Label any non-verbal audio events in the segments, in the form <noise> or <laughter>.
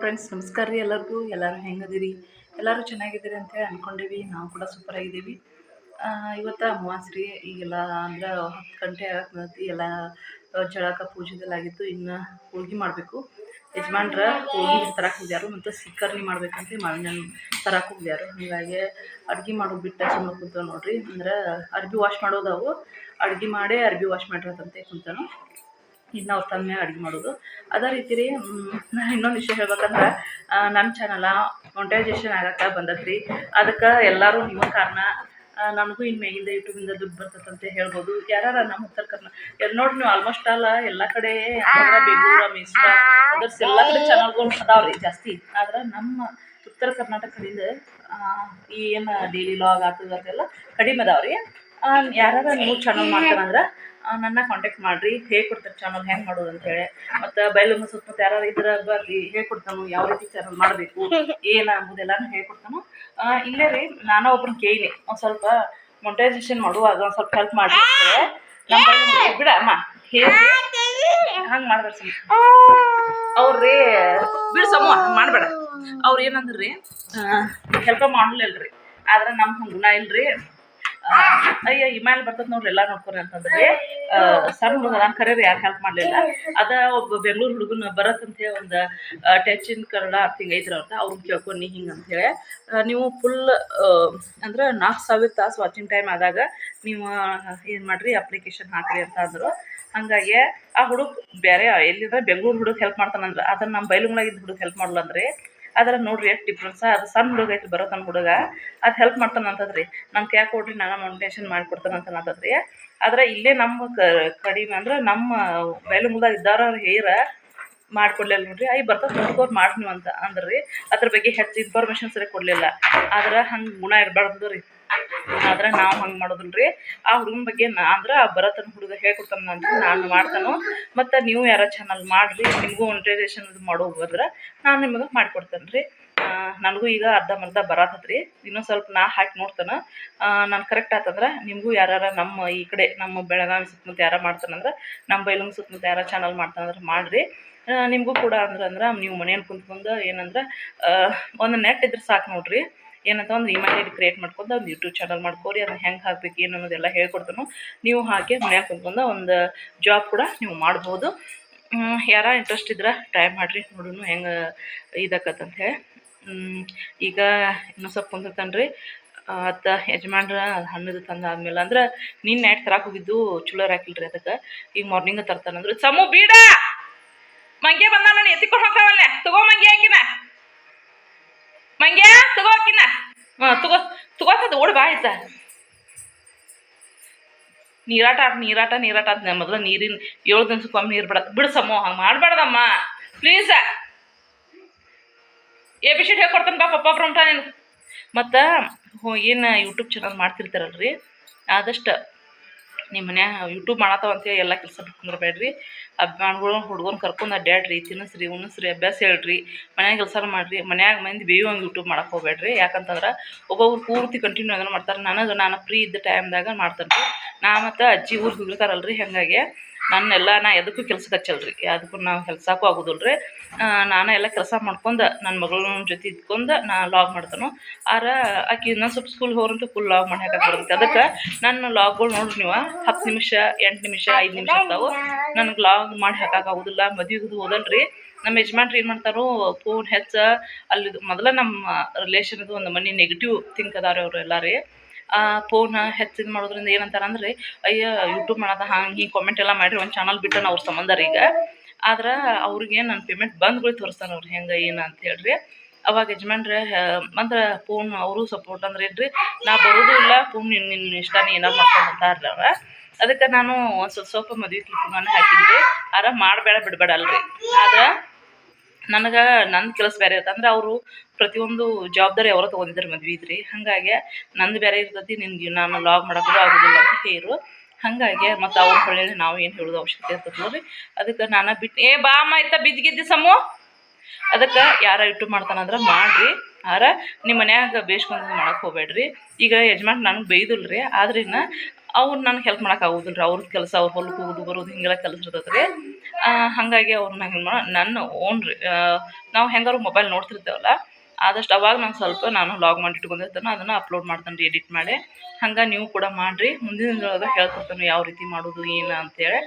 Friends ನಮಸ್ಕಾರ ರೀ ಎಲ್ಲರಿಗೂ. ಎಲ್ಲರೂ ಹೆಂಗದಿರಿ? ಎಲ್ಲರೂ ಚೆನ್ನಾಗಿದ್ದೀರಿ ಅಂತೇಳಿ ಅಂದ್ಕೊಂಡೀವಿ ನಾವು ಕೂಡ ಸೂಪರ್ ಆಗಿದ್ದೀವಿ. ಇವತ್ತು ಅಮಾವಾಸ್ಯೆ ರೀ. ಈಗೆಲ್ಲ ಅಂದ್ರೆ ಹತ್ತು ಗಂಟೆ ಆಗತ್ತೆ ಎಲ್ಲ ಜಳಕ ಪೂಜೆದಲ್ಲಾಗಿತ್ತು ಇನ್ನು ಹೋಳ್ಗೆ ಮಾಡಬೇಕು. ಯಜಮಾನ್ರ ಹೋಳ್ಗೆ ತರಕ್ಕೆ ಹೋಗ್ಯಾರು ಮತ್ತು ಸಿಕ್ಕರ್ನಿ ಮಾಡ್ಬೇಕಂತ ಮಾವಿನ ತರಕ್ಕೆ ಹೋಗ್ಯಾರು. ಹೀಗಾಗಿ ಅಡುಗೆ ಮಾಡೋದು ಬಿಟ್ಟ ಸುಮ್ಮನೆ ಕುಂತವ್ ನೋಡ್ರಿ. ಅಂದ್ರೆ ಅರ್ಬಿ ವಾಶ್ ಮಾಡೋದವು ಅಡುಗೆ ಮಾಡೇ ಅರ್ಬಿ ವಾಶ್ ಮಾಡಿರೋದಂತೆ ಕುಂತಾನು. ಇನ್ನು ಅವ್ರ ತಂದೆ ಅಡುಗೆ ಮಾಡೋದು. ಅದೇ ರೀತಿ ರೀ ನಾನು ಇನ್ನೊಂದು ವಿಷಯ ಹೇಳ್ಬೇಕಂದ್ರೆ ನನ್ನ ಚಾನಲ ಮೊಂಟೈಜೇಷನ್ ಆಗಕ್ಕೆ ಬಂದತ್ರಿ ಅದಕ್ಕೆ ಎಲ್ಲರೂ ನಿಮ್ಮ ಕಾರಣ ನನಗೂ ಇನ್ನು ಮೇಗಿಂದ ಯೂಟ್ಯೂಬಿಂದ ದುಡ್ಡು ಅಂತ ಹೇಳ್ಬೋದು. ಯಾರು ನಮ್ಮ ಉತ್ತರ ಕರ್ನಾಟಕ ನೋಡ್ರಿ ನೀವು ಆಲ್ಮೋಸ್ಟ್ ಅಲ್ಲ, ಎಲ್ಲ ಕಡೆ ಬೆಂಗಳೂರು, ಮೈಸೂರು ಎಲ್ಲ ಕಡೆ ಚಾನಲ್ಗಳು ಅದಾವ್ರಿ ಜಾಸ್ತಿ. ಆದ್ರೆ ನಮ್ಮ ಉತ್ತರ ಕರ್ನಾಟಕದಿಂದ ಏನು ಡೈಲಿ ಲಾಗ್ ಆಗ್ತದೆಲ್ಲ ಕಡಿಮೆ ಅದಾವ್ರಿ. ಯಾರು ನೀವು ಚಾನಲ್ ಮಾಡ್ತಾರಂದ್ರೆ ನನ್ನ ಕಾಂಟ್ಯಾಕ್ಟ್ ಮಾಡಿರಿ ಹೇಳ್ಕೊಡ್ತಾರೆ ಚಾನಲ್ ಹೆಂಗೆ ಮಾಡೋದು ಅಂತೇಳಿ ಮತ್ತು ಬಯಲುಮ್ಮ ಸುತ್ತಮುತ್ತ ಯಾರು ಇದ್ರ ಬರ್ರಿ ಹೇಳ್ಕೊಡ್ತಾನು ಯಾವ ರೀತಿ ಚಾನಲ್ ಮಾಡಬೇಕು, ಏನು ಅಂಬುದೆಲ್ಲಾನು ಹೇಳ್ಕೊಡ್ತಾನು ಇಲ್ಲೇ ರೀ, ನಾನು ಒಬ್ರನ್ನ ಕೇಳಿ ಒಂದು ಸ್ವಲ್ಪ ಮೊಂಟೈಸೇಷನ್ ಮಾಡುವಾಗ ಒಂದು ಸ್ವಲ್ಪ ಹೆಲ್ಪ್ ಮಾಡಿ ನಮ್ಮ ಬೈಲು ಬಿಡ, ಅಮ್ಮ, ಹೇಳಿ ಹಂಗೆ ಮಾಡ್ಬೇಡ ಅವ್ರಿ ಬಿಡು ಮಾಡ್ಬೇಡ. ಅವ್ರು ಏನಂದ್ರಿ ಹೆಲ್ಪ್ ಮಾಡಲಿಲ್ಲರಿ ಆದ್ರೆ ನಮ್ಮ ಹಂಗೆ ಗುಣ ಇಲ್ರಿ. ಆ, ಈ ಮ್ಯಾಲ ಬರ್ತದ ನೋಡ್ರಿ ಎಲ್ಲ ನೋಡ್ಕೊರಿ ಅಂತಂದ್ರಿ ಸರ್ ಸಣ್ಣ ಹುಡುಗ ನಾನು ಕರೀರಿ ಯಾರು ಹೆಲ್ಪ್ ಮಾಡಲಿಲ್ಲ. ಅದ ಒಬ್ಬ ಬೆಂಗಳೂರು ಹುಡುಗನ ಬರತ್ ಅಂತೇಳಿ ಒಂದು ಟಚ್ ಇನ್ ಕನ್ನಡ ಅಂತ ಹಿಂಗೆ ಐತ್ರ ಅವ್ರದ್ದು ಅವ್ರನ್ನ ಕೇಳ್ಕೊಂಡು ಹಿಂಗೆ ಅಂತೇಳಿ ನೀವು ಫುಲ್ ಅಂದ್ರೆ ನಾಲ್ಕು ಸಾವಿರ ತಾಸು ವಾಚಿಂಗ್ ಟೈಮ್ ಆದಾಗ ನೀವು ಏನು ಮಾಡ್ರಿ ಅಪ್ಲಿಕೇಶನ್ ಹಾಕ್ರಿ ಅಂತ ಅಂದರು. ಹಂಗಾಗಿ ಆ ಹುಡುಗ ಬೇರೆ ಎಲ್ಲಿದ್ರೆ ಬೆಂಗಳೂರು ಹುಡುಗ ಹೆಲ್ಪ್ ಮಾಡ್ತಾನಂದ್ರೆ ಅದನ್ನ ನಮ್ಮ ಬೈಲುಗಳಾಗಿದ್ದ ಹುಡುಗ ಹೆಲ್ಪ್ ಮಾಡಲ್ಲ ಅದ್ರ ನೋಡ್ರಿ ಎಷ್ಟು ಡಿಫ್ರೆನ್ಸ್ ಅದು ಸಣ್ಣ ಹುಡುಗ ಐತಿ ಬರೋ ಹುಡುಗ. ಅದು ಹೆಲ್ಪ್ ಮಾಡ್ತಾನೆ ಅಂತದ್ರಿ ನನ್ನ ಕ್ಯಾ ಕೊಡ್ರಿ, ನಾನು ಮೌಂಟೇಶನ್ ಮಾಡಿಕೊಡ್ತಾನೆ ಅಂತ ಅಂತದ್ರಿ ಆದ್ರೆ ಇಲ್ಲೇ ನಮ್ಮ ಕಡಿಮೆ ಅಂದ್ರೆ ನಮ್ಮ ಬೈಲುಮುಲ್ದಾಗ ಇದ್ದಾರ ಹೇರ ಮಾಡ್ಕೊಡ್ಲಿಲ್ಲ ನೋಡ್ರಿ. ಐ ಬರ್ತದೆ ನೋಡ್ಕೋರ್ ಮಾಡ್ತೀನಿ ಅಂತ ಅಂದ್ರಿ. ಅದ್ರ ಬಗ್ಗೆ ಹೆಚ್ಚು ಇನ್ಫಾರ್ಮೇಷನ್ ಸರಿ ಕೊಡಲಿಲ್ಲ. ಆದ್ರೆ ಹಂಗೆ ಗುಣ ಇರಬಾರ್ದು ರೀ ಆದ್ರೆ ನಾವು ಹಂಗೆ ಮಾಡೋದಿಲ್ಲ ರೀ ಆ ಹುಡುಗನ ಬಗ್ಗೆ ನಾ ಅಂದ್ರೆ ಆ ಬರತನ ಹುಡುಗ ಹೇಳ್ಕೊಡ್ತಾನ ಅಂತ ನಾನು ಮಾಡ್ತಾನೋ. ಮತ್ತು ನೀವು ಯಾರ ಚಾನಲ್ ಮಾಡಿರಿ, ನಿಮಗೂ ಮೊನಿಟೈಸೇಷನ್ ಇದು ಮಾಡೋ ಹೋದ್ರೆ ನಾನು ನಿಮಗೆ ಮಾಡಿಕೊಡ್ತೇನೆ ರೀ ನನಗೂ ಈಗ ಅರ್ಧಂಬರ್ಧ ಬರತ್ತದ್ರಿ ಇನ್ನೊಂದು ಸ್ವಲ್ಪ ನಾ ಹಾಕಿ ನೋಡ್ತಾನೆ. ನಾನು ಕರೆಕ್ಟ್ ಆತಂದ್ರೆ ನಿಮಗೂ ಯಾರು ನಮ್ಮ ಈ ಕಡೆ ನಮ್ಮ ಬೆಳಗಾವಿ ಸುತ್ತಮುತ್ತ ಯಾರ ಮಾಡ್ತಾನಂದ್ರೆ ನಮ್ಮ ಬೈಲಂಗ್ ಸುತ್ತಮುತ್ತ ಯಾರ ಚಾನಲ್ ಮಾಡ್ತಾನಂದ್ರೆ ಮಾಡ್ರಿ. ನಿಮಗೂ ಕೂಡ ಅಂದ್ರೆ ಅಂದ್ರೆ ನೀವು ಮನೇಲಿ ಕುಂತ್ಕೊಂಡು ಏನಂದ್ರೆ ಒಂದು ನೆಟ್ ಇದ್ರೆ ಸಾಕು ನೋಡ್ರಿ. ಏನಂತ ಒಂದು ಇಮೇಲ್ ಕ್ರಿಯೇಟ್ ಮಾಡ್ಕೊಂಡು ಒಂದು ಯೂಟ್ಯೂಬ್ ಚಾನಲ್ ಮಾಡ್ಕೋರಿ, ಅದನ್ನ ಹೆಂಗೆ ಹಾಕ್ಬೇಕು, ಏನು ಅನ್ನೋದೆಲ್ಲ ಹೇಳ್ಕೊಡ್ತಾನೋ. ನೀವು ಹಾಕಿ ಮನ್ಯಾಗ ಕುಂತ್ಕೊಂಡು ಒಂದು ಜಾಬ್ ಕೂಡ ನೀವು ಮಾಡ್ಬೋದು. ಯಾರ ಇಂಟ್ರೆಸ್ಟ್ ಇದ್ರೆ ಟ್ರೈ ಮಾಡಿರಿ ನೋಡೋಣ ಹೆಂಗೆ ಇದಾಕತ್ತಂತ ಹೇಳಿ. ಈಗ ಇನ್ನೂ ಸ್ವಲ್ಪ ಕುಂದಿರ್ತಾನೆ ರೀ ಅತ್ತ ಯಜಮಾನ್ರ ಹಣ್ಣದು ತಂದಾದ್ಮೇಲೆ ಅಂದ್ರೆ ನಿನ್ನ ನೈಟ್ ತರಕ್ಕೆ ಹೋಗಿದ್ದು ಚಲೋ ಹಾಕಿಲ್ರಿ ಅದಕ್ಕೆ. ಈಗ ಮಾರ್ನಿಂಗ್ ತರ್ತಾನಂದ್ರೆ, ಸಮು ಬೀಡ! ಮಂಗೆ ಬಂದ ನಾನು ಎತ್ತಿಕೊಂಡು ಹೋಗ್ತಾವಲ್ಲೇ ತಗೋ ಮಂಗೆ ಹಾಕಿನ ಮಂಗ್ಯ, ತಗೋ ಹಾಕಿನ ಹಾಂ, ತಗೋ ತಗೋತದ ಓಡ್ ಬಾ ಆಯ್ತಾ. ನೀರಾಟ ಆಟ ನೀರಾಟ ನೀರಾಟ ಆತ. ಮೊದಲು ನೀರಿನ ಏಳು ದಿವ್ಸಕ್ಕೊಮ್ಮೆ ನೀರು ಬಿಡ ಬಿಡ್ಸಮ್ಮ ಸಮೋ, ಹಂಗೆ ಮಾಡಬೇಡ್ದಮ್ಮ ಪ್ಲೀಸ್. ಎ, ಬಿ ಶೀಟ್ ಹೇಳ್ಕೊಡ್ತಾನೆ ಬಾ, ಪಪ್ಪ ಬ್ರಹ್ಮ ನೀನು. ಮತ್ತು ಏನು ಯೂಟ್ಯೂಬ್ ಚಾನಲ್ ಮಾಡ್ತಿರ್ತಾರಲ್ರಿ? ಆದಷ್ಟು ನಿಮ್ಮ ಮನ್ಯಾಗ ಯೂಟ್ಯೂಬ್ ಮಾಡತ್ತಾವ ಅಂತೇಳಿ ಎಲ್ಲ ಕೆಲಸ ಬಿಟ್ಕೊಂಡ್ರಬೇಡ್ರಿ ಅಭಿಮಾನಿಗಳು, ಹುಡುಗನ ಕರ್ಕೊಂಡು ಅಡ್ಡಾಡ್ರಿ ತಿನ್ನಿಸ್ರಿ ಉಣಿಸ್ರಿ, ಅಭ್ಯಾಸ ಹೇಳ್ರಿ, ಮನ್ಯಾಗ ಕೆಲಸ ಮಾಡಿರಿ, ಮನ್ಯಾಗ ಮಂದಿ ಬೇಯುವಂಗೆ ಯೂಟ್ಯೂಬ್ ಮಾಡಕ್ಕೆ ಹೋಗ್ಬೇಡ್ರಿ. ಯಾಕಂತಂದ್ರೆ ಒಬ್ಬೊಬ್ರು ಪೂರ್ತಿ ಕಂಟಿನ್ಯೂ ಅದನ್ನು ಮಾಡ್ತಾರೆ. ನನಗೆ, ನಾನು ಫ್ರೀ ಇದ್ದ ಟೈಮ್ದಾಗ ಮಾಡ್ತಾನೆ ರೀ ನಾ ಮತ್ತು ಅಜ್ಜಿ ಊರು ಹೋಗಿರ್ತಾರಲ್ರಿ ಹಾಗಾಗಿ ನನ್ನೆಲ್ಲ ನಾ ಎದಕ್ಕೂ ಕೆಲ್ಸಕ್ಕೆ ಹಚ್ಚಲ್ರಿ. ಯಾವುದಕ್ಕೂ ನಾವು ಕೆಲ್ಸಕ್ಕೂ ಆಗೋದಿಲ್ಲ ರೀ ನಾನು ಎಲ್ಲ ಕೆಲಸ ಮಾಡ್ಕೊಂಡು ನನ್ನ ಮಗಳ ಜೊತೆ ಇದ್ಕೊಂಡು ನಾ ಲಾಗ್ ಮಾಡ್ತಾನು. ಆರ ಆಕೆ ಇನ್ನೊಂದು ಸ್ವಲ್ಪ ಸ್ಕೂಲ್ ಹೋರಂತ ಫುಲ್ ಲಾಗ್ ಮಾಡಿ ಹಾಕಕ್ಕೆ ಅದಕ್ಕೆ ನನ್ನ ಲಾಗ್ಗಳು ನೋಡ್ರಿ ನೀವು. ಹತ್ತು ನಿಮಿಷ, ಎಂಟು ನಿಮಿಷ, ಐದು ನಿಮಿಷ ಇರ್ತಾವೆ. ನನಗೆ ಲಾಗ್ ಮಾಡಿ ಹಾಕೋಕ್ಕಾಗೋದಿಲ್ಲ ಮದುವೆಗೂ ಹೋದಲ್ರಿ ನಮ್ಮ ಯಜಮಾನ್ರು ಏನು ಮಾಡ್ತಾರೋ ಫೋನ್ ಹೆಚ್ಚ. ಅಲ್ಲಿ ಮೊದಲ ನಮ್ಮ ರಿಲೇಷನ್ದು ಒಂದು ಮನೆ ನೆಗೆಟಿವ್ ಥಿಂಕ್ ಅದಾರೆ ಅವರು ಎಲ್ಲ ರೀ ಫೋನ್ ಹೆಚ್ಚು ಇದು ಮಾಡೋದ್ರಿಂದ ಏನಂತಾರೆ ಅಂದ್ರೆ, ಅಯ್ಯೋ ಯೂಟ್ಯೂಬ್ ಮಾಡೋದ ಹಂಗೆ ಹಿಂಗೆ ಕಾಮೆಂಟ್ ಎಲ್ಲ ಮಾಡಿರಿ, ಒಂದು ಚಾನಲ್ ಬಿಟ್ಟು ಅವ್ರ ಸಂಬಂಧ ಈಗ. ಆದ್ರೆ ಅವ್ರಿಗೆ ನನ್ನ ಪೇಮೆಂಟ್ ಬಂದ್ಗಳು ತೋರಿಸ್ತಾನೆ ಅವ್ರು ಹೆಂಗೆ ಏನು ಅಂತ ಹೇಳ್ರಿ. ಅವಾಗ ಯಜಮಾನ್ರೆ ಅಂದ್ರೆ ಫೋನ್ ಅವರು ಸಪೋರ್ಟ್ ಅಂದ್ರೆ ಏನ್ರಿ, ನಾ ಬರೋದು ಇಲ್ಲ ಫೋನ್ ನಿನ್ನ ನಿನ್ನ ಇಷ್ಟ, ನೀ ಏನಾರು ಅವ್ರ ಅದಕ್ಕೆ ನಾನು ಒಂದು ಸ್ವಲ್ಪ ಸ್ವಲ್ಪ ಮದುವೆ ಕ್ಲಿಪ್ಗಳನ್ನು ಹಾಕಿದ್ರಿ ಆರ ಮಾಡಬೇಡ, ಬಿಡಬೇಡ ಅಲ್ರಿ. ಆದ್ರೆ ನನಗೆ ನನ್ನ ಕೆಲಸ ಬೇರೆ ಇರುತ್ತೆ. ಅಂದ್ರೆ ಅವರು ಪ್ರತಿಯೊಂದು ಜವಾಬ್ದಾರಿ ಅವರ ತೊಗೊಂಡಿದ್ದಾರೆ ಮದ್ವೆ ಇದ್ರಿ. ಹಾಗಾಗಿ ನಂದು ಬೇರೆ ಇರ್ತೈತಿ, ನಿನ್ಗೆ ನಾನು ಲಾಗ್ ಮಾಡೋಕ್ಕೂ ಆಗೋದಿಲ್ಲ ಅಂತ ಹೇರು ಹಾಗಾಗಿ ಮತ್ತು ಅವ್ರ ಹೊಳ್ಳಿ ನಾವು ಏನು ಹೇಳೋದು ಅವಶ್ಯಕತೆ ಇರ್ತದೆ ರೀ ಅದಕ್ಕೆ ನಾನು ಬಿಟ್ಟು ಏ ಬಾ ಅಮ್ಮ ಆಯ್ತಾ ಬಿದ್ದಿಗಿದ್ದಿ ಸಮು. ಅದಕ್ಕೆ ಯಾರ ಇಟ್ಟು ಮಾಡ್ತಾನಂದ್ರೆ ಮಾಡಿರಿ. ಆರ ನಿಮ್ಮ ಮನ್ಯಾಗ ಬೇಸ್ಕೊಂಡು ಮಾಡಕ್ಕೆ ಹೋಗ್ಬೇಡ್ರಿ. ಈಗ ಯಜಮಾನ್ ನನಗೆ ಬೈದಿಲ್ಲ ರೀ ಆದ್ರೆ ಇನ್ನು ಅವ್ರು ನನಗೆ ಹೆಲ್ಪ್ ಮಾಡೋಕೆ ಆಗೋದಿಲ್ಲ ರೀ ಅವ್ರದ್ದು ಕೆಲಸ ಅವ್ರು ಹೊಲಕ್ಕೆ ಹೋಗೋದು ಬರೋದು ಹಿಂಗೆಲ್ಲ ಕೆಲಸ ಇರ್ತದೆ ರೀ ಹಾಗಾಗಿ ಅವ್ರನ್ನ ಮಾಡೋ ನನ್ನ ಓನ್ ರೀ ನಾವು ಹೆಂಗಾರು ಮೊಬೈಲ್ ನೋಡ್ತಿರ್ತೇವಲ್ಲ, ಆದಷ್ಟು ಅವಾಗ ನಾನು ಸ್ವಲ್ಪ ನಾನು ಲಾಗ್ ಮಾಡಿ ಇಟ್ಕೊಂಡಿರ್ತಾನೆ. ಅದನ್ನು ಅಪ್ಲೋಡ್ ಮಾಡ್ತಾನೆ ರೀ ಎಡಿಟ್ ಮಾಡಿ. ಹಂಗೆ ನೀವು ಕೂಡ ಮಾಡಿರಿ. ಮುಂದಿನ ಹೇಳ್ಕೊಡ್ತಾನೆ ಯಾವ ರೀತಿ ಮಾಡೋದು, ಏನು ಅಂತೇಳಿ.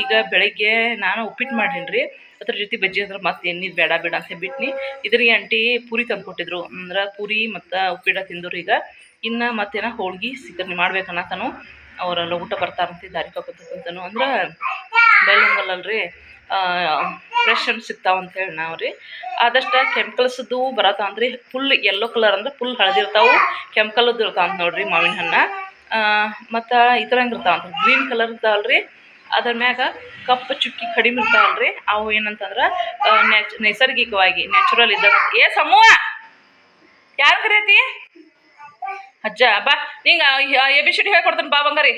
ಈಗ ಬೆಳಗ್ಗೆ ನಾನು ಉಪ್ಪಿಟ್ಟು ಮಾಡೀನಿ ರೀ ಅದ್ರ ಜೊತೆ ಬಜ್ಜಿ ಅಂದ್ರೆ ಮತ್ತೆ ಎಣ್ಣಿದು ಬೇಡ ಬೇಡ ಅಂತ ಬಿಟ್ನಿ ಇದ್ರಿಗೆ ಆಂಟಿ ಪೂರಿ ತಂದು ಕೊಟ್ಟಿದ್ರು. ಅಂದ್ರೆ ಪೂರಿ ಮತ್ತು ಉಪ್ಪಿಟ್ಟು ತಿಂದರು ಈಗ. ಇನ್ನು ಮತ್ತೇನ ಹೋಳ್ಗೆ ಸಿಕ್ಕರ್ನಿ ಮಾಡ್ಬೇಕನ್ನತನು ಅವರೆಲ್ಲ ಊಟ ಬರ್ತಾರಂತ ದಾರಿ ಅಂತನು ಅಂದ್ರೆ ಬೈಲಂಗಲ್ಲಲ್ರಿ ಫ್ರೆಶ್ ಹಣ್ಣು ಸಿಗ್ತಾವ ಅಂತೇಳಿ ನಾವು ರೀ. ಆದಷ್ಟು ಕೆಮಿಕಲ್ಸ್ದು ಬರತ್ತಾವ ಅಂದ್ರೆ ಫುಲ್ ಯೆಲ್ಲೋ ಕಲರ್ ಅಂದ್ರೆ ಫುಲ್ ಹಳದಿರ್ತಾವೆ ಕೆಮಿಕಲ್ದು ಇರ್ತಾವ ಅಂತ ನೋಡ್ರಿ ಮಾವಿನ ಹಣ್ಣು. ಮತ್ತು ಈ ಥರ ಹೆಂಗೆ ಇರ್ತಾವ ಅಂತ ಗ್ರೀನ್ ಕಲರ್ ಇರ್ತಾವಲ್ರಿ. ಅದ್ರ ಮ್ಯಾಗ ಕಪ್ಪು ಚುಕ್ಕಿ ಕಡಿಮೆ ಇರ್ತಾವಲ್ರಿ. ಅವು ಏನಂತಂದ್ರೆ ನೈಸರ್ಗಿಕವಾಗಿ ನ್ಯಾಚುರಲ್ ಇದ್ದಾಗ ಏ ಸಮೂಹ! ಯಾರು ಕರಿಯತಿ ಅಜ್ಜ, ಬಾ. ನಿಂಗೆ ಎ, ಬಿ, ಸಿ ಹೇಳ್ಕೊಡ್ತಾನೆ ಬಾ ಬಂಗಾರಿ.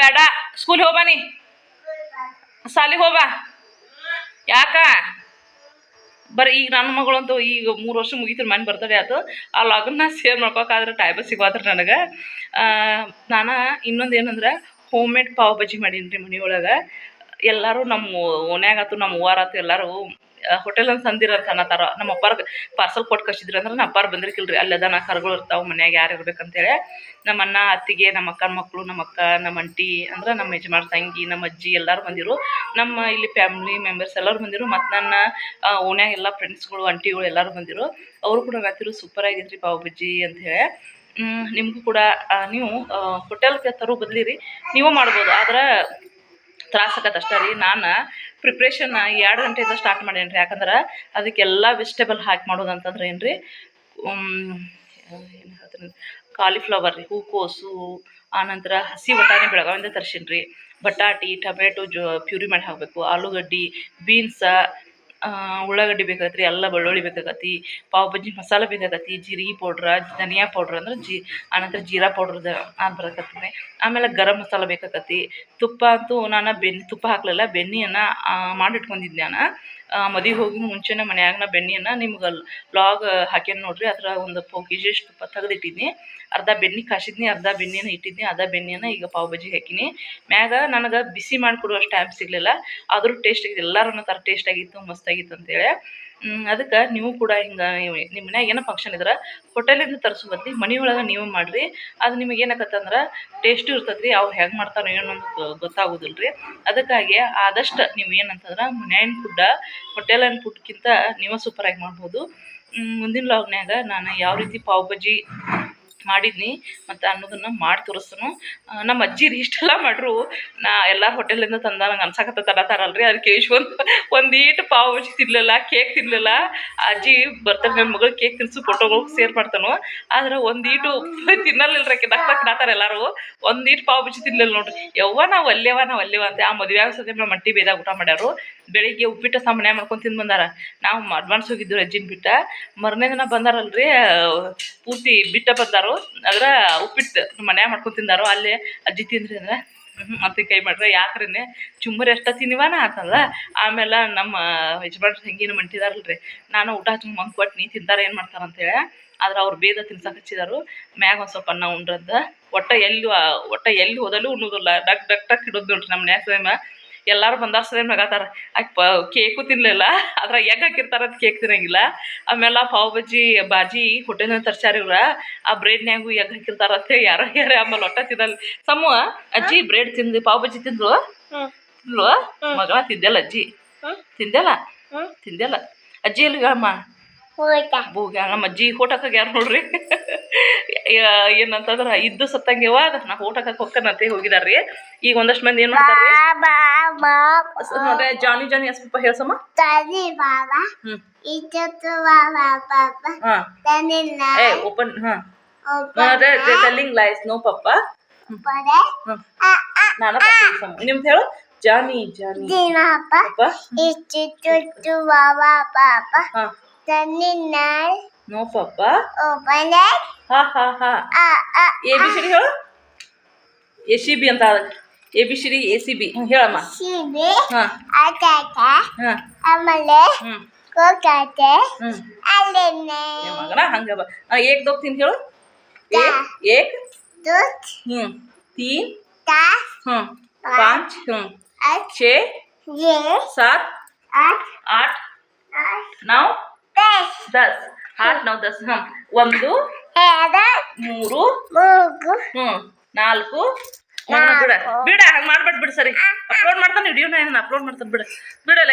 ಬೇಡ. ಸ್ಕೂಲ್ ಹೋಗ್ಬಾ ನೀ. ಸಾಲಿಗೆ ಹೋಗ್ಬಾ. ಯಾಕ? ಬರ್ರಿ ಈಗ ನನ್ನ ಮಗಳಂತೂ ಈಗ ಮೂರು ವರ್ಷ ಮುಗಿತು ಮನೆ ಬರ್ತಾರೆ ಆಯ್ತು ಆ ಲಾಗನ್ನ ಸೇರ್ ಮಾಡ್ಕೋಕಾದ್ರೆ ಟೈಮ್ ಸಿಗೋದ್ರೆ ನನಗೆ. ನಾನು ಇನ್ನೊಂದು ಏನಂದ್ರೆ ಹೋಮ್ ಮೇಡ್ ಪಾವ್ ಬಜ್ಜಿ ಮಾಡೀನಿ ರೀ ಮನೆಯೊಳಗೆ. ಎಲ್ಲರೂ ನಮ್ಮ ಓನ್ಯಾಗಾತು ನಮ್ಮ ಅವ್ವಾರಾತು ಎಲ್ಲರೂ ಹೋಟೆಲ್ ಅಂತ ತಂದಿರಂತ ಅನ್ನತ್ತಾರ ನಮ್ಮ ಅಪ್ಪಾರ್ಗೆ ಪಾರ್ಸಲ್ ಕೊಟ್ಟು ಕಳ್ಸಿದ್ರು ಅಂದ್ರೆ ನಮ್ಮ ಅಪ್ಪಾರು ಬಂದಿರ್ಕಿಲ್ರಿ. ಅಲ್ಲಿ ಅದ ನಾ ಕರ್ಗಳು ಇರ್ತಾವೆ, ಮನ್ಯಾಗ ಯಾರು ಇರ್ಬೇಕಂತೇಳಿ. ನಮ್ಮ ಅಣ್ಣ, ಅತ್ತಿಗೆ, ನಮ್ಮ ಅಕ್ಕನ ಮಕ್ಕಳು ನಮ್ಮ ಅಕ್ಕ, ನಮ್ಮ ಅಂಟಿ ಅಂದ್ರೆ ನಮ್ಮ ಯಜಮಾನ್ ತಂಗಿ, ನಮ್ಮ ಅಜ್ಜಿ ಎಲ್ಲರೂ ಬಂದಿರು. ನಮ್ಮ ಇಲ್ಲಿ ಫ್ಯಾಮಿಲಿ ಮೆಂಬರ್ಸ್ ಎಲ್ಲರೂ ಬಂದಿರು. ಮತ್ತು ನನ್ನ ಓನ್ಯಾಗ ಎಲ್ಲ ಫ್ರೆಂಡ್ಸ್ಗಳು ಅಂಟಿಗಳು ಎಲ್ಲರೂ ಬಂದಿರು. ಅವರು ಕೂಡ ರಾತ್ರಿ ಸೂಪರ್ ಆಗಿದ್ರಿ ಪಾವ್ ಬಜ್ಜಿ ಹೇಳಿ. ನಿಮಗೂ ಕೂಡ ನೀವು ಹೋಟೆಲ್ಗೆ ತರೋ ಬದಲಿರಿ. ನೀವು ಮಾಡ್ಬೋದು. ಆದ್ರೆ ತ್ರಾಸ ಆಕತ್ತೆ ಅಷ್ಟೇ ರೀ. ನಾನು ಪ್ರಿಪ್ರೇಷನ್ ಎರಡು ಗಂಟೆಯಿಂದ ಸ್ಟಾರ್ಟ್ ಮಾಡೇನಿ ರೀ ಯಾಕಂದ್ರೆ ಅದಕ್ಕೆಲ್ಲ ವೆಜಿಟೇಬಲ್ ಹಾಕಿ ಮಾಡೋದು ಅಂತಂದ್ರೆ ಏನು ರೀ ಏನು ಹೇಳ್ತೀನಿ ಕಾಲಿಫ್ಲವರ್ ರೀ ಹೂಕೋಸು ಆನಂತರ ಹಸಿ ಬಟಾಣಿ ಬೆಳಗಾವಿಂದ ತರ್ಸೀನಿ ರೀ ಬಟಾಟಿ, ಟೊಮೆಟೊ ಜೋ ಪ್ಯೂರಿ ಮಾಡಿ ಹಾಕಬೇಕು. ಆಲೂಗಡ್ಡೆ ಬೀನ್ಸ ಉಳ್ಳಾಗಡ್ಡಿ ಬೇಕಾಗತ್ತೆ ರೀ ಎಲ್ಲ ಬೆಳ್ಳುಳ್ಳಿ ಬೇಕಾಗತ್ತೆ, ಪಾವ್ ಬಾಜಿ ಮಸಾಲೆ ಬೇಕಾಗತ್ತೆ, ಜೀರಿಗೆ ಪೌಡ್ರ, ಧನಿಯಾ ಪೌಡ್ರ್ ಅಂದ್ರೆ ಜೀ, ಆನಂತರ ಜೀರಾ ಪೌಡ್ರದ ಅದು ಬರಕತ್ತೀನಿ ಆಮೇಲೆ ಗರಂ ಮಸಾಲೆ ಬೇಕಾಗತ್ತೆ. ತುಪ್ಪ ಅಂತೂ ನಾನು ಬೆನ್, ತುಪ್ಪ ಹಾಕಲಿಲ್ಲ ಬೆಣ್ಣೆಯನ್ನು ಮಾಡಿಟ್ಕೊಂಡಿದ್ದೆ ನಾನು ಮದುವೆ ಹೋಗಿ ಮುಂಚೆನೇ ಮನ್ಯಾಗ ನಾ ಬೆಣ್ಣೆಯನ್ನು ನಿಮ್ಗೆ ಲಾಗ್ ಹಾಕ್ಯಾನ ನೋಡ್ರಿ, ಅದ್ರ ಒಂದು ಪಾವ್ ಕೆ ಜಿಯಷ್ಟು ತುಪ್ಪ ತೆಗೆದಿಟ್ಟಿದ್ನಿ. ಅರ್ಧ ಬೆಣ್ಣೆ ಕಾಸಿದ್ನಿ ಅರ್ಧ ಬೆಣ್ಣೆನ ಇಟ್ಟಿದ್ನಿ, ಅರ್ಧ ಬೆಣ್ಣೆನ ಈಗ ಪಾವ್ ಬಜ್ಜಿ ಹಾಕಿನಿ. ಮ್ಯಾಗ ನನಗೆ ಬಿಸಿ ಮಾಡಿಕೊಡುವಷ್ಟು ಟೈಮ್ ಸಿಗಲಿಲ್ಲ. ಆದರೂ ಟೇಸ್ಟ್ ಎಲ್ಲರೂ ಥರ ಟೇಸ್ಟ್ ಆಗಿತ್ತು ಮಸ್ತಾಗಿತ್ತು ಅಂತೇಳಿ. ಅದಕ್ಕೆ ನೀವು ಕೂಡ ಹಿಂಗೆ ನಿಮ್ಮ ಮನ್ಯಾಗ ಏನೋ ಫಂಕ್ಷನ್ ಇದ್ರೆ ಹೋಟೆಲಿಂದ ತರಿಸೋ ಬದ್ಲಿ ಮನೆಯೊಳಗೆ ನೀವು ಮಾಡಿರಿ. ಅದು ನಿಮಗೆ ಏನಾಗತ್ತಂದ್ರೆ ಟೇಸ್ಟು ಇರ್ತದೆ ರೀ ಅವ್ರು ಹೆಂಗೆ ಮಾಡ್ತಾರೋ ಏನೋ ಅಂತ ಗೊತ್ತಾಗೋದಿಲ್ಲ ರೀ ಅದಕ್ಕಾಗಿ ಆದಷ್ಟು ನೀವು ಏನಂತಂದ್ರೆ ಮನ್ಯಾಗಿನ ಫುಡ್ಡ ಹೋಟೆಲಿನ ಫುಡ್ಕಿಂತ ನೀವು ಸೂಪರಾಗಿ ಮಾಡ್ಬೋದು. ಮುಂದಿನ ಲಾಗ್ನ್ಯಾಗ ನಾನು ಯಾವ ರೀತಿ ಪಾವ್ ಬಜ್ಜಿ ಮಾಡಿದ್ನಿ ಮತ್ತು ಅನ್ನೋದನ್ನು ಮಾಡಿ ತೋರಿಸ್ತನು ನಮ್ಮ ಅಜ್ಜಿ ರೀ ಇಷ್ಟೆಲ್ಲ ಮಾಡ್ರು. ನಾ ಎಲ್ಲ ಹೋಟೆಲಿಂದ ತಂದ ನಂಗೆ ಅನ್ಸಕತ್ತ ತರತಾರಲ್ರಿ ಅದಕ್ಕೆ ಒಂದು ಒಂದೀಟು ಪಾವ್ ಬಜ್ಜಿ ತಿನ್ನಲಿಲ್ಲ ಕೇಕ್ ತಿನ್ನಲಿಲ್ಲ ಅಜ್ಜಿ ಬರ್ತಾರೆ ನನ್ನ ಮಗಳು ಕೇಕ್ ತಿನ್ಸು ಫೋಟೋಗಳು ಸೇರ್ ಮಾಡ್ತಾನು. ಆದ್ರೆ ಒಂದೀಟು <laughs> ತಿನ್ನಲಿಲ್ಲ ರೀ ಡಕ್ ನಾತಾರ ಎಲ್ಲರೂ. ಒಂದೀಟು ಪಾವ್ ಬಜ್ಜಿ ತಿನ್ನಲಿಲ್ಲ ನೋಡ್ರಿ. ಯವ್ವ ನಾವು ಅಲ್ಲೇವ ನಾವು ಅಲ್ಲೇವ ಅಂತ ಆ ಮದುವೆ ಆಗ ಸದ್ಯ ಮಟ್ಟಿ ಬೇದಾಗ ಊಟ ಮಾಡ್ಯಾರು. ಬೆಳಿಗ್ಗೆ ಉಪ್ಪಿಟ್ಟು ಸಾಮಾನ್ಯ ಮಾಡ್ಕೊಂಡು ತಿಂದು ಬಂದಾರ. ನಾವು ಅಡ್ವಾನ್ಸ್ ಹೋಗಿದ್ದು ಅಜ್ಜಿನ ಬಿಟ್ಟ. ಮರನೇ ದಿನ ಬಂದಾರಲ್ರಿ, ಪೂರ್ತಿ ಬಿಟ್ಟ ಬಂದಾರು. ಅದ್ರ ಉಪ್ಪಿಟ್ಟು ಮನ್ಯಾಗ ಮಾಡ್ಕೊಂಡು ತಿಂದಾರು. ಅಲ್ಲೇ ಅಜ್ಜಿ ತಿಂದ್ರಿ ಅಂದ್ರೆ ಮತ್ತೆ ಕೈ ಮಾಡ್ರೆ, ಯಾಕ್ರೇನೆ? ಚುಮ್ಮರಿ ಅಷ್ಟ ತಿನ್ನಿವಾನ ಅಂತಂದ್ರೆ ಆಮೇಲೆ ನಮ್ಮ ಯಜಮಾನ್ರು ಹೆಂಗಿನ ಮಂಟಿದಾರಲ್ರಿ. ನಾನು ಊಟ ಹಚ್ಕೊಂಡು ಮಂಗ್ ಕೊಟ್ಟು ನೀ ತಿಂತಾರೆ ಏನು ಮಾಡ್ತಾರೆ ಅಂತೇಳಿ ಆದ್ರೆ ಅವ್ರು ಬೇದ ತಿನ್ಸಕ್ಕೆ ಹಚ್ಚಿದಾರು. ಮ್ಯಾಗ ಒಂದು ಸ್ವಲ್ಪ ಅನ್ನ ಉಂಡ್ರದ್ದ. ಒಟ್ಟ ಎಲ್ಲಿ ಒಟ್ಟ ಎಲ್ಲಿ ಹೋದಲ್ಲೂ ಉಣ್ಣೋದಿಲ್ಲ. ಡಕ್ ಡಕ್ ಡಕ್ ಇಡೋದು ನೋಡ್ರಿ ನಮ್ಮ ಸೇಮ ಎಲ್ಲರೂ ಬಂದಾರ ಸರಿ ನಗತ್ತಾರ ಆಕೆ ಪ ಕೇಕು ತಿನ್ನಲಿಲ್ಲ ಅದ್ರ ಎಗ್ ಹಾಕಿರ್ತಾರ ಅಂತ ಕೇಕ್ ತಿನ್ನಂಗಿಲ್ಲ. ಆಮೇಲೆ ಪಾವ್ ಬಜ್ಜಿ ಬಾಜಿ ಹೋಟೆಲ್ನ ತರ್ಸ್ಯಾರ ಇವ್ರ. ಆ ಬ್ರೆಡ್ನ್ಯಾಗು ಎಗ್ ಹಾಕಿರ್ತಾರ ಅಂತ ಯಾರೋ ಯಾರು ಆಮೇಲೆ ಒಟ್ಟ ತಿನ್ನಲ್ಲ. ಸಮೂಹ ಅಜ್ಜಿ ಬ್ರೆಡ್ ತಿಂದು ಪಾವ್ ಬಜ್ಜಿ ತಿಂದ್ರು ತಿಂದ್ಲು? ಮಗಳ ತಿಂದೆಲ್ಲ ಅಜ್ಜಿ? ತಿಂದೆಲ್ಲ? ತಿಂದೆಲ್ಲ? ಅಜ್ಜಿ ಎಲ್ಲಿಗಮ್ಮ ಅಮ್ಮ ಬೂಗ ನಮ್ಮ ಅಜ್ಜಿ ಹೋಟಕ್ಕೆ ಯಾರು ನೋಡ್ರಿ. <laughs> ಏನಂತಂದ್ರೆ ಇದ್ದು ಸತ್ತಂಗೆವ ನಾ ಊಟಕ್ಕೆ ಹೊಕ್ಕನಂತೆ ಹೋಗಿದಾರ್ರಿ. ಈಗ ಒಂದಷ್ಟು ಮಂದಿ ಏನು ಮಾಡ್ತಾರೆ ನೋಡ್ರಿ ಜಾನಿ ಜಾನಿ ಸ್ವಲ್ಪ ಹೇಳ್ಸಮ್ಮ. ಓಪನ್ ಹಾ. Telling lies no papa. ನಾನು ನಿಮ್ ನಿಮ್ದು ಹೇಳು? Johnny Johnny. Papa. No papa. ಹಾ ಹಾ ಹಾ ಎ ಬಿ ಸಿ ಡಿ ಹೇಳು ಎ ಸಿ ಬಿ ಅಂತ A B C D A C B ಹೇಳಮ್ಮ ಹಾ ಹಾ ಆಮೇಲೆ ಹ್ಮ್ ಕೋಕಾತೆ ಹ್ಮ್ ಅಲ್ಲೇನೆ ಏ ಮಗನ ಹಂಗ ಬಾ ಆ, ಏಕ್ ದೋಕ್ ತಿನ್ ಹೇಳು ಏಕ್ ಏಕ್ ದುತ್ ಹ್ಮ್ तीन दस हं पाच हं आठ छे ये सात आठ आठ आठ नऊ दस ದಸ್ ಆಟ್ ನವ್ ದಸ್ ಹಂ ಒಂದು ಎರಡು ಮೂರು ಮೂರು ಹ್ಮ್ ನಾಲ್ಕು ಬಿಡ ಬಿಡ ಹಂಗ ಮಾಡ್ಬೇಡ ಬಿಡು ಸರಿ. ಅಪ್ಲೋಡ್ ಮಾಡ್ತಾನೆ ವಿಡಿಯೋನ ಅಪ್ಲೋಡ್ ಮಾಡ್ತಾನೆ ಬಿಡ. ಬಿಡಲ್ಲ